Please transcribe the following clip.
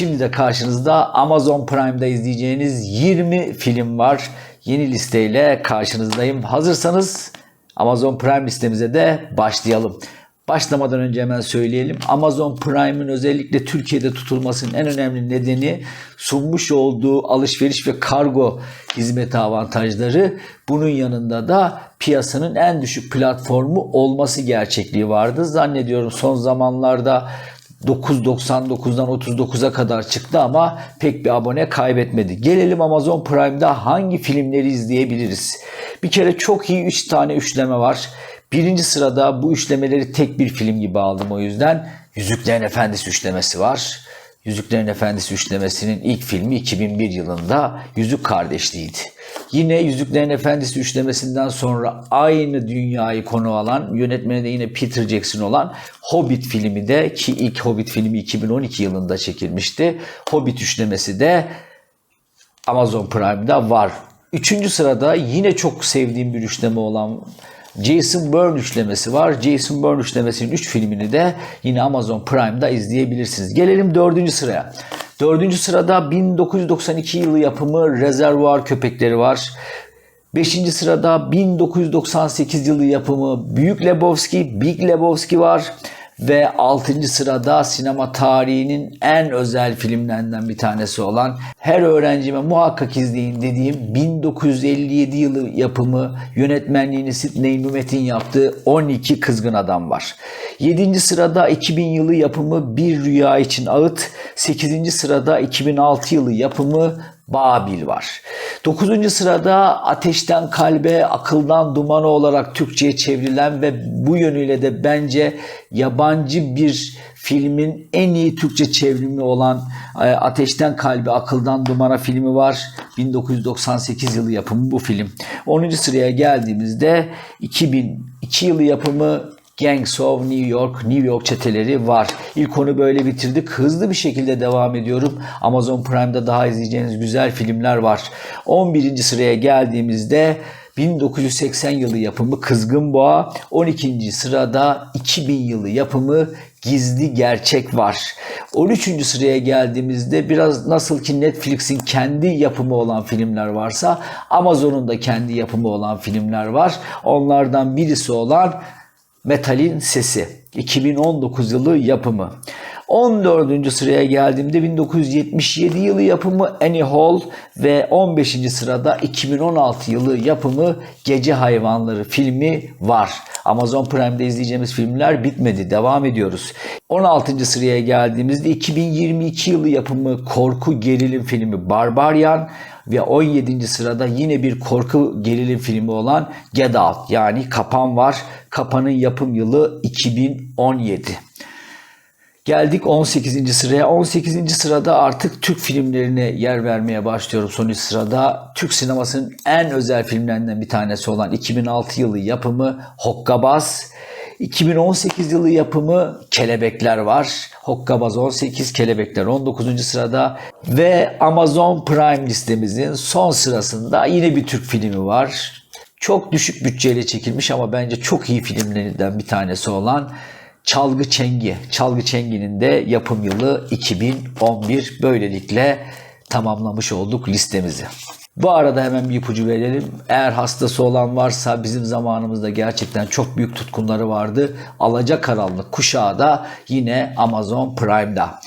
Şimdi de karşınızda Amazon Prime'da izleyeceğiniz 20 film var. Yeni listeyle karşınızdayım. Hazırsanız Amazon Prime listemize de başlayalım. Başlamadan önce hemen söyleyelim. Amazon Prime'ın özellikle Türkiye'de tutulmasının en önemli nedeni sunmuş olduğu alışveriş ve kargo hizmeti avantajları. Bunun yanında da piyasanın en düşük platformu olması gerçekliği vardı. Zannediyorum son zamanlarda 9.99'dan 39'a kadar çıktı ama pek bir abone kaybetmedi. Gelelim Amazon Prime'da hangi filmleri izleyebiliriz? Bir kere çok iyi 3 tane üçleme var. Birinci sırada bu üçlemeleri tek bir film gibi aldım o yüzden. Yüzüklerin Efendisi üçlemesi var. Yüzüklerin Efendisi üçlemesinin ilk filmi 2001 yılında Yüzük Kardeşliğiydi. Yine Yüzüklerin Efendisi üçlemesinden sonra aynı dünyayı konu alan, yönetmeni de yine Peter Jackson olan Hobbit filmi de ki ilk Hobbit filmi 2012 yılında çekilmişti. Hobbit üçlemesi de Amazon Prime'da var. Üçüncü sırada yine çok sevdiğim bir üçleme olan Jason Bourne üçlemesi var. Jason Bourne üçlemesinin 3 filmini de yine Amazon Prime'da izleyebilirsiniz. Gelelim dördüncü sıraya. Dördüncü sırada 1992 yılı yapımı Rezervuar Köpekleri var. Beşinci sırada 1998 yılı yapımı Büyük Lebowski, Big Lebowski var. Ve 6. sırada sinema tarihinin en özel filmlerinden bir tanesi olan her öğrencime muhakkak izleyin dediğim 1957 yılı yapımı yönetmenliğini Sidney Lumet'in yaptığı 12 Kızgın Adam var. 7. sırada 2000 yılı yapımı Bir Rüya için Ağıt, 8. sırada 2006 yılı yapımı Babil var. 9. sırada Ateşten Kalbe, Akıldan Dumana olarak Türkçe'ye çevrilen ve bu yönüyle de bence yabancı bir filmin en iyi Türkçe çevrimi olan e, Ateşten Kalbe, Akıldan Dumana filmi var. 1998 yılı yapımı bu film. 10. sıraya geldiğimizde 2002 yılı yapımı Gangs of New York, New York çeteleri var. İlk onu böyle bitirdik. Hızlı bir şekilde devam ediyorum. Amazon Prime'da daha izleyeceğiniz güzel filmler var. 11. sıraya geldiğimizde 1980 yılı yapımı Kızgın Boğa, 12. sırada 2000 yılı yapımı Gizli Gerçek var. 13. sıraya geldiğimizde biraz nasıl ki Netflix'in kendi yapımı olan filmler varsa Amazon'un da kendi yapımı olan filmler var. Onlardan birisi olan Metal'in Sesi 2019 yılı yapımı. 14. sıraya geldiğimde 1977 yılı yapımı Annie Hall ve 15. sırada 2016 yılı yapımı Gece Hayvanları filmi var. Amazon Prime'de izleyeceğimiz filmler bitmedi. Devam ediyoruz. 16. sıraya geldiğimizde 2022 yılı yapımı korku gerilim filmi Barbarian ve 17. sırada yine bir korku gerilim filmi olan Get Out yani Kapan var. Kapan'ın yapım yılı 2017. Geldik 18. sıraya. 18. sırada artık Türk filmlerine yer vermeye başlıyorum. Son üç sırada Türk sinemasının en özel filmlerinden bir tanesi olan 2006 yılı yapımı Hokkabaz. 2018 yılı yapımı Kelebekler var. Hokkabaz 18, Kelebekler 19. sırada ve Amazon Prime listemizin son sırasında yine bir Türk filmi var. Çok düşük bütçeyle çekilmiş ama bence çok iyi filmlerinden bir tanesi olan Çalgı Çengi. Çalgı Çengi'nin de yapım yılı 2011. Böylelikle tamamlamış olduk listemizi. Bu arada hemen bir ipucu verelim. Eğer hastası olan varsa bizim zamanımızda gerçekten çok büyük tutkunları vardı. Alacakaranlık kuşağı da yine Amazon Prime'da.